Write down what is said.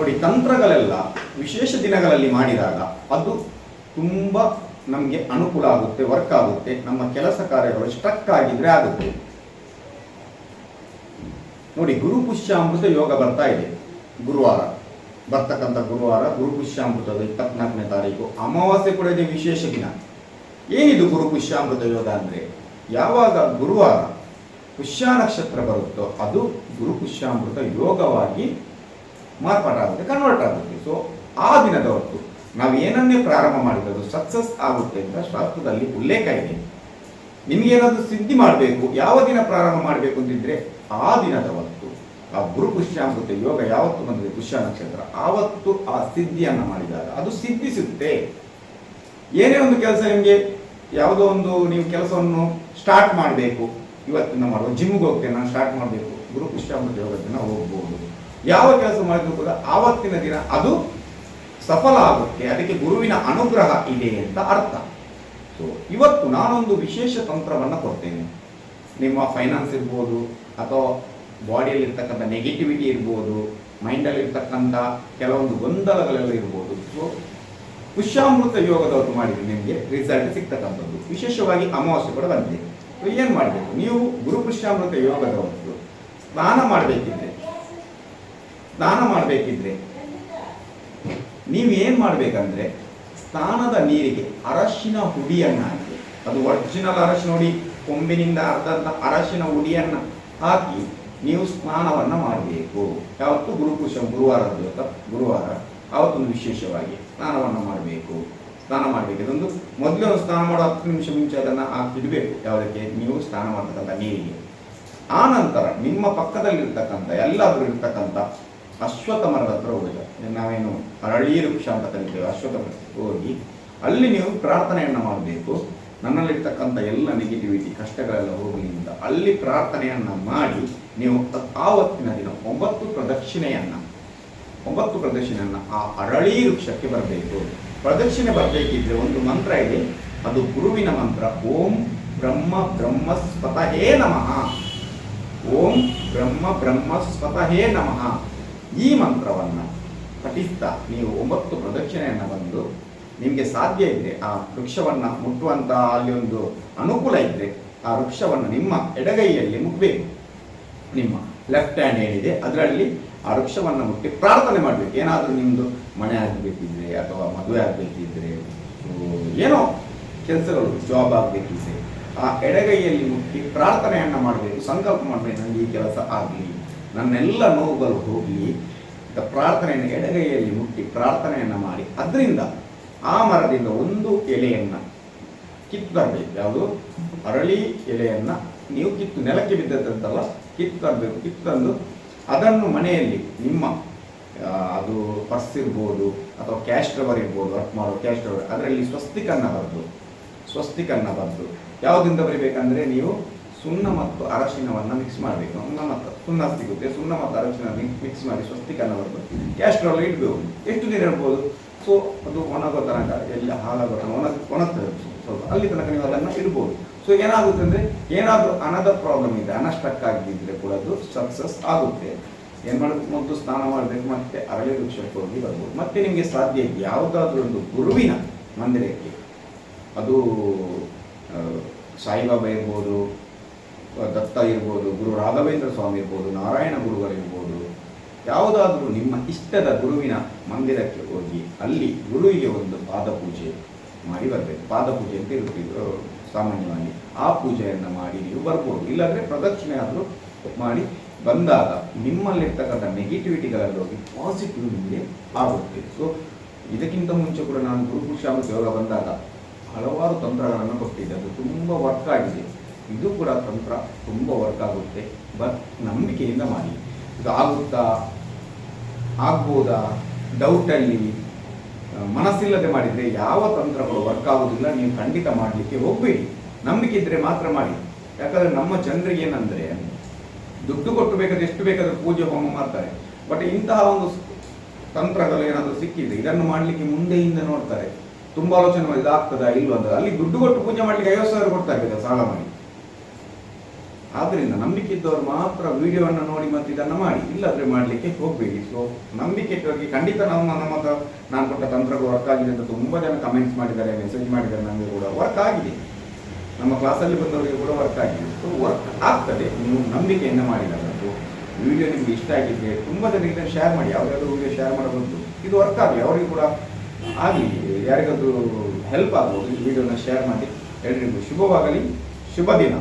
ನೋಡಿ, ತಂತ್ರಗಳೆಲ್ಲ ವಿಶೇಷ ದಿನಗಳಲ್ಲಿ ಮಾಡಿದಾಗ ಅದು ತುಂಬ ನಮಗೆ ಅನುಕೂಲ ಆಗುತ್ತೆ, ವರ್ಕ್ ಆಗುತ್ತೆ, ನಮ್ಮ ಕೆಲಸ ಕಾರ್ಯಗಳು ಸ್ಟ್ರಕ್ ಆಗಿದ್ರೆ ಆಗುತ್ತೆ. ನೋಡಿ, ಗುರು ಪುಷ್ಯಾಮೃತ ಯೋಗ ಬರ್ತಾ ಇದೆ. ಗುರುವಾರ, ಬರ್ತಕ್ಕಂಥ ಗುರುವಾರ ಗುರು ಪುಷ್ಯಾಮೃತದ ಇಪ್ಪತ್ನಾಲ್ಕನೇ ತಾರೀಕು. ಅಮಾವಾಸ್ಯೆ ಕೂಡ ಇದೆ, ವಿಶೇಷ ದಿನ. ಏನಿದು ಗುರು ಪುಷ್ಯಾಮೃತ ಯೋಗ ಅಂದರೆ? ಯಾವಾಗ ಗುರುವಾರ ಪುಷ್ಯ ನಕ್ಷತ್ರ ಬರುತ್ತೋ ಅದು ಗುರು ಪುಷ್ಯಾಮೃತ ಯೋಗವಾಗಿ ಮಾರ್ಪಾಟಾಗುತ್ತೆ ಕನ್ವರ್ಟ್ ಆಗುತ್ತೆ. ಸೊ ಆ ದಿನದ ಹೊತ್ತು ನಾವು ಏನನ್ನೇ ಪ್ರಾರಂಭ ಮಾಡಿರೋದು ಸಕ್ಸಸ್ ಆಗುತ್ತೆ ಅಂತ ಶಾಸ್ತ್ರದಲ್ಲಿ ಉಲ್ಲೇಖ ಇದೆ. ನಿಮಗೇನಾದ್ರೂ ಸಿದ್ಧಿ ಮಾಡಬೇಕು, ಯಾವ ದಿನ ಪ್ರಾರಂಭ ಮಾಡಬೇಕು ಅಂತಿದ್ರೆ ಆ ದಿನದ ಹೊತ್ತು, ಆ ಗುರು ಪುಷ್ಯಾಮೃತ ಯೋಗ ಯಾವತ್ತು ಬಂದಿದೆ, ಪುಷ್ಯ ನಕ್ಷತ್ರ, ಆವತ್ತು ಆ ಸಿದ್ಧಿಯನ್ನು ಮಾಡಿದಾಗ ಅದು ಸಿದ್ಧಿಸುತ್ತೆ. ಏನೇ ಒಂದು ಕೆಲಸ ನಿಮಗೆ, ಯಾವುದೋ ಒಂದು ನೀವು ಕೆಲಸವನ್ನು ಸ್ಟಾರ್ಟ್ ಮಾಡಬೇಕು ಇವತ್ತಿನ ಮಾಡುವ ಜಿಮ್ಗೆ ಹೋಗ್ತೇನೆ, ನಾನು ಸ್ಟಾರ್ಟ್ ಮಾಡಬೇಕು, ಗುರು ಪುಷ್ಯಾಮೃತ ಯೋಗದಿಂದ ಹೋಗ್ಬೋದು. ಯಾವ ಕೆಲಸ ಮಾಡಿದ್ರು ಕೂಡ ಆವತ್ತಿನ ದಿನ ಅದು ಸಫಲ ಆಗುತ್ತೆ. ಅದಕ್ಕೆ ಗುರುವಿನ ಅನುಗ್ರಹ ಇದೆ ಅಂತ ಅರ್ಥ. ಸೊ ಇವತ್ತು ನಾನೊಂದು ವಿಶೇಷ ತಂತ್ರವನ್ನು ಕೊಡ್ತೇನೆ. ನಿಮ್ಮ ಫೈನಾನ್ಸ್ ಇರ್ಬೋದು, ಅಥವಾ ಬಾಡಿಯಲ್ಲಿರ್ತಕ್ಕಂಥ ನೆಗೆಟಿವಿಟಿ ಇರ್ಬೋದು ಮೈಂಡಲ್ಲಿರ್ತಕ್ಕಂಥ ಕೆಲವೊಂದು ಗೊಂದಲಗಳೆಲ್ಲ ಇರ್ಬೋದು. ಸೊ ಪುಷ್ಯಾಮೃತ ಯೋಗದವರು ಮಾಡಿದ್ರೆ ನಿಮಗೆ ರಿಸಲ್ಟ್ ಸಿಗ್ತಕ್ಕಂಥದ್ದು. ವಿಶೇಷವಾಗಿ ಅಮಾವಾಸ್ಯೆ ಕೂಡ ಬಂದಿದೆ. ಏನು ಮಾಡಬೇಕು? ನೀವು ಗುರು ಪುಷ್ಯಾಮೃತ ಯೋಗದವರು ಸ್ನಾನ ಮಾಡಬೇಕಿದ್ರೆ ಸ್ನಾನ ಮಾಡಬೇಕಿದ್ರೆ ನೀವು ಏನು ಮಾಡಬೇಕಂದ್ರೆ ಸ್ನಾನದ ನೀರಿಗೆ ಅರಶಿನ ಹುಡಿಯನ್ನು ಹಾಕಿ ಅದು ಒರಿಜಿನಲ್ ಅರಶಿನ ಹುಡಿ, ಕೊಂಬಿನಿಂದ ಅರ್ಧ ಅರಶಿನ ಹುಡಿಯನ್ನು ಹಾಕಿ ನೀವು ಸ್ನಾನವನ್ನು ಮಾಡಬೇಕು. ಯಾವತ್ತು ಗುರುಪುಷ ಗುರುವಾರದ ದಿವಸ ಗುರುವಾರ ಆವತ್ತೊಂದು ವಿಶೇಷವಾಗಿ ಸ್ನಾನವನ್ನು ಮಾಡಬೇಕು. ಸ್ನಾನ ಮಾಡಬೇಕು. ಇದೊಂದು ಮೊದಲು ಸ್ನಾನ ಮಾಡೋ ಹತ್ತು ನಿಮಿಷ ಮುಂಚೆ ಅದನ್ನು ಹಾಕಿಡಬೇಕು ಯಾವುದಕ್ಕೆ? ನೀವು ಸ್ನಾನ ಮಾಡ್ತಕ್ಕಂಥ ನೀರಿಗೆ. ಆ ನಂತರ ನಿಮ್ಮ ಪಕ್ಕದಲ್ಲಿರ್ತಕ್ಕಂಥ, ಎಲ್ಲಾದರೂ ಇರ್ತಕ್ಕಂಥ ಅಶ್ವತ್ಥ ಮರದ ಹತ್ರ ಹೋಗಬೇಕು ನಾವೇನು ಅರಳಿ ವೃಕ್ಷ ಅಂತ ಕರಿತೇವೆ ಅಶ್ವತ್ಥ ಹೋಗಿ ಅಲ್ಲಿ ನೀವು ಪ್ರಾರ್ಥನೆಯನ್ನು ಮಾಡಬೇಕು. ನನ್ನಲ್ಲಿರ್ತಕ್ಕಂಥ ಎಲ್ಲ ನೆಗೆಟಿವಿಟಿ ಕಷ್ಟಗಳೆಲ್ಲ ಹೋಗಲಿ ಅಂತ ಅಲ್ಲಿ ಪ್ರಾರ್ಥನೆಯನ್ನು ಮಾಡಿ ನೀವು ಆವತ್ತಿನ ದಿನ ಒಂಬತ್ತು ಪ್ರದಕ್ಷಿಣೆಯನ್ನು ಒಂಬತ್ತು ಪ್ರದಕ್ಷಿಣೆಯನ್ನು ಆ ಅರಳಿ ವೃಕ್ಷಕ್ಕೆ ಬರಬೇಕು. ಪ್ರದಕ್ಷಿಣೆ ಬರಬೇಕಿದ್ರೆ ಒಂದು ಮಂತ್ರ ಇದೆ. ಅದು ಗುರುವಿನ ಮಂತ್ರ, ಓಂ ಬ್ರಹ್ಮ ಬ್ರಹ್ಮ ಸ್ವತಹೇ ನಮಃ. ಓಂ ಬ್ರಹ್ಮ ಬ್ರಹ್ಮ ಸ್ವತಹೇ ನಮಃ. ಈ ಮಂತ್ರವನ್ನು ಪಠಿಸ್ತಾ ನೀವು ಒಂಬತ್ತು ಪ್ರದಕ್ಷಿಣೆಯನ್ನು ಬಂದು ನಿಮಗೆ ಸಾಧ್ಯ ಇದ್ದರೆ ಆ ವೃಕ್ಷವನ್ನು ಮುಟ್ಟುವಂತಹ ಅಲ್ಲಿ ಒಂದು ಅನುಕೂಲ ಇದ್ದರೆ ಆ ವೃಕ್ಷವನ್ನು ನಿಮ್ಮ ಎಡಗೈಯಲ್ಲಿ ಮುಟ್ಟಬೇಕು ನಿಮ್ಮ ಲೆಫ್ಟ್ ಹ್ಯಾಂಡ್ ಏನಿದೆ ಅದರಲ್ಲಿ ಆ ವೃಕ್ಷವನ್ನು ಮುಟ್ಟಿ ಪ್ರಾರ್ಥನೆ ಮಾಡಬೇಕು. ಏನಾದರೂ ನಿಮ್ಮದು ಮನೆ ಆಗಬೇಕಿದ್ರೆ ಅಥವಾ ಮದುವೆ ಆಗಬೇಕಿದ್ರೆ ಏನೋ ಕೆಲಸಗಳು ಜಾಬ್ ಆಗಬೇಕಿದ್ರೆ ಆ ಎಡಗೈಯಲ್ಲಿ ಮುಟ್ಟಿ ಪ್ರಾರ್ಥನೆಯನ್ನು ಮಾಡಬೇಕು. ಸಂಕಲ್ಪ ಮಾಡಬೇಕು. ನನಗೆ ಈ ಕೆಲಸ ಆಗಲಿ ನನ್ನೆಲ್ಲ ನೋವುಗಳು ಹೋಗಿ ಪ್ರಾರ್ಥನೆಯನ್ನು ಎಡಗೈಯಲ್ಲಿ ಮುಟ್ಟಿ ಪ್ರಾರ್ಥನೆಯನ್ನು ಮಾಡಿ. ಅದರಿಂದ ಆ ಮರದಿಂದ ಒಂದು ಎಲೆಯನ್ನು ಕಿತ್ತು ತರಬೇಕು ಯಾವುದು? ಅರಳಿ ಎಲೆಯನ್ನು. ನೀವು ಕಿತ್ತು ನೆಲಕ್ಕೆ ಬಿದ್ದದಂತಲ್ಲ ಕಿತ್ತು ತರಬೇಕು ಕಿತ್ತು ತಂದು ಅದನ್ನು ಮನೆಯಲ್ಲಿ ನಿಮ್ಮ ಅದು ಪರ್ಸ್ ಇರ್ಬೋದು ಅಥವಾ ಕ್ಯಾಶ್ ಡ್ರವರ್ ಇರ್ಬೋದು, ವರ್ಕ್ ಮಾಡೋ ಕ್ಯಾಶ್ ಡ್ರವರ್ ಅದರಲ್ಲಿ ಸ್ವಸ್ತಿಕನ್ನ ಬರೆದು ಸ್ವಸ್ತಿಕನ್ನ ಬರೆದು ಯಾವುದರಿಂದ ಬರಿಬೇಕಂದ್ರೆ ನೀವು ಸುಣ್ಣ ಮತ್ತು ಅರಶಿನವನ್ನು ಮಿಕ್ಸ್ ಮಾಡಬೇಕು. ಸುಣ್ಣ ಮತ್ತು ಸುಣ್ಣ ಸಿಗುತ್ತೆ. ಸುಣ್ಣ ಮತ್ತು ಅರಶಿನ ಮಿಕ್ಸ್ ಮಾಡಿ ಸ್ವಸ್ತಿಕನ್ನು ಬರೆದು ಡ್ರವರ್ ಇಡಬೇಕು. ಎಷ್ಟು ದಿನ ಇರ್ಬೋದು? ಸೊ ಅದು ಒಣಗೋ ತನಕ ಎಲ್ಲ ಹಾಳಾಗೋ ತನಕ, ಒಣ, ಒಣಗ್ತದೆ. ಸ್ವಲ್ಪ ಅಲ್ಲಿ ತನಕ ನೀವು ಅದನ್ನು ಇಡ್ಬೋದು. ಸೊ ಏನಾಗುತ್ತೆ ಅಂದರೆ, ಏನಾದರೂ ಹಣದ ಪ್ರಾಬ್ಲಮ್ ಇದೆ ಹಣ ಸ್ಟಕ್ ಆಗಿದ್ದರೆ ಕೂಡ ಅದು ಸಕ್ಸಸ್ ಆಗುತ್ತೆ. ಏನು ಮಾಡಬೇಕು? ಮೊದಲು ಸ್ನಾನ ಮಾಡಬೇಕು, ಮತ್ತೆ ಅರಳಿ ವೃಕ್ಷಕ್ಕೆ ಹೋಗಿ ಬರ್ಬೋದು. ಮತ್ತೆ ನಿಮಗೆ ಸಾಧ್ಯ ಯಾವುದಾದ್ರೂ ಒಂದು ಗುರುವಿನ ಮಂದಿರಕ್ಕೆ. ಅದು ಸಾಯಿಬಾಬಾ ಇರ್ಬೋದು ದತ್ತ ಇರ್ಬೋದು, ಗುರು ರಾಘವೇಂದ್ರ ಸ್ವಾಮಿ ಇರ್ಬೋದು, ನಾರಾಯಣ ಗುರುಗಳಿರ್ಬೋದು ಯಾವುದಾದರೂ ನಿಮ್ಮ ಇಷ್ಟದ ಗುರುವಿನ ಮಂದಿರಕ್ಕೆ ಹೋಗಿ ಅಲ್ಲಿ ಗುರುವಿಗೆ ಒಂದು ಪಾದಪೂಜೆ ಮಾಡಿ ಬರಬೇಕು. ಪಾದ ಪೂಜೆ ಅಂತ ಇರುತ್ತಿದ್ದು ಸಾಮಾನ್ಯವಾಗಿ. ಆ ಪೂಜೆಯನ್ನು ಮಾಡಿ ನೀವು ಬರ್ಬೋದು. ಇಲ್ಲಾಂದರೆ ಪ್ರದಕ್ಷಿಣೆ ಆದರೂ ಮಾಡಿ ಬಂದಾಗ ನಿಮ್ಮಲ್ಲಿರ್ತಕ್ಕಂಥ ನೆಗೆಟಿವಿಟಿಗಳಲ್ಲಿ ಹೋಗಿ ಪಾಸಿಟಿವ್ ನಿಮಗೆ ಆಗುತ್ತೆ. ಸೊ ಇದಕ್ಕಿಂತ ಮುಂಚೆ ಕೂಡ ನಾನು ಗುರುಪುರುಷಾಮೃತ ಯೋಗ ಬಂದಾಗ ಹಲವಾರು ತಂತ್ರಗಳನ್ನು ಕೊಟ್ಟಿದ್ದೆ. ಅದು ತುಂಬ ವರ್ಕ್ ಆಗಿದೆ. ಇದು ಕೂಡ ತಂತ್ರ ತುಂಬ ವರ್ಕ್ ಆಗುತ್ತೆ ಬಟ್ ನಂಬಿಕೆಯಿಂದ ಮಾಡಿ. ಇದು ಆಗುತ್ತಾ? ಆಗ್ಬೋದಾ? ಡೌಟಲ್ಲಿ ಮನಸ್ಸಿಲ್ಲದೆ ಮಾಡಿದರೆ ಯಾವ ತಂತ್ರಗಳು ವರ್ಕ್ ಆಗೋದಿಲ್ಲ ನೀವು ಖಂಡಿತ ಮಾಡಲಿಕ್ಕೆ ಹೋಗಬೇಡಿ. ನಂಬಿಕೆ ಇದ್ದರೆ ಮಾತ್ರ ಮಾಡಿ. ಯಾಕಂದರೆ ನಮ್ಮ ಜನರಿಗೆ ಏನಂದರೆ, ದುಡ್ಡು ಕೊಟ್ಟು ಬೇಕಾದ್ರೆ ಎಷ್ಟು ಬೇಕಾದರೂ ಪೂಜೆ, ಹೋಮ ಮಾಡ್ತಾರೆ. ಬಟ್ ಇಂತಹ ಒಂದು ತಂತ್ರಗಳು ಏನಾದರೂ ಸಿಕ್ಕಿದೆ ಇದನ್ನು ಮಾಡಲಿಕ್ಕೆ ಮುಂದೆಯಿಂದ ನೋಡ್ತಾರೆ. ತುಂಬ ಆಲೋಚನೆ ಮಾಡಿ ಇದಾಗ್ತದಾ ಇಲ್ವಂತ ಅಲ್ಲಿ ದುಡ್ಡು ಕೊಟ್ಟು ಪೂಜೆ ಮಾಡಲಿಕ್ಕೆ ಐವತ್ತು ಸಾವಿರ ಕೊಡ್ತಾ ಇರ್ಬೇಕು ಸಾಲ ಮಾಡಿ. ಆದ್ರಿಂದ ನಂಬಿಕೆ ಇದ್ದವರು ಮಾತ್ರ ವಿಡಿಯೋವನ್ನು ನೋಡಿ ಮತ್ತೆ ಇದನ್ನು ಮಾಡಿ. ಇಲ್ಲಾದರೆ ಮಾಡಲಿಕ್ಕೆ ಹೋಗಬೇಡಿ. ಸೊ ನಂಬಿಕೆ ಇಟ್ಟವರಿಗೆ ಖಂಡಿತ ನಮ್ಮ ನಮ್ಮ ನಾನು ಕೊಟ್ಟ ತಂತ್ರಗಳು ವರ್ಕ್ ಆಗಿದೆ ಅಂತ ತುಂಬ ಜನ ಕಮೆಂಟ್ಸ್ ಮಾಡಿದ್ದಾರೆ ಮೆಸೇಜ್ ಮಾಡಿದ್ದಾರೆ ನನಗೆ ಕೂಡ ವರ್ಕ್ ಆಗಿದೆ. ನಮ್ಮ ಕ್ಲಾಸಲ್ಲಿ ಬಂದವರಿಗೆ ಕೂಡ ವರ್ಕ್ ಆಗಿದೆ. ಸೊ ವರ್ಕ್ ಆಗ್ತದೆ. ನೀವು ನಂಬಿಕೆಯನ್ನು ಮಾಡಿದಾಗ ವಿಡಿಯೋ ನಿಮಗೆ ಇಷ್ಟ ಆಗಿದ್ರೆ ತುಂಬ ಜನರಿಗೆ ಇದನ್ನು ಶೇರ್ ಮಾಡಿ. ಯಾವುದಾದ್ರು ವಿಡಿಯೋ ಶೇರ್ ಮಾಡಬಹುದು ಇದು ವರ್ಕ್ ಆಗಲಿ. ಅವರಿಗೆ ಕೂಡ ಆಗಲಿ. ಯಾರಿಗಾದರೂ ಹೆಲ್ಪ್ ಆಗ್ಬೋದು, ಈ ವಿಡಿಯೋನ ಶೇರ್ ಮಾಡಿ. ಎಲ್ರಿಗೂ ಶುಭವಾಗಲಿ. ಶುಭ ದಿನ.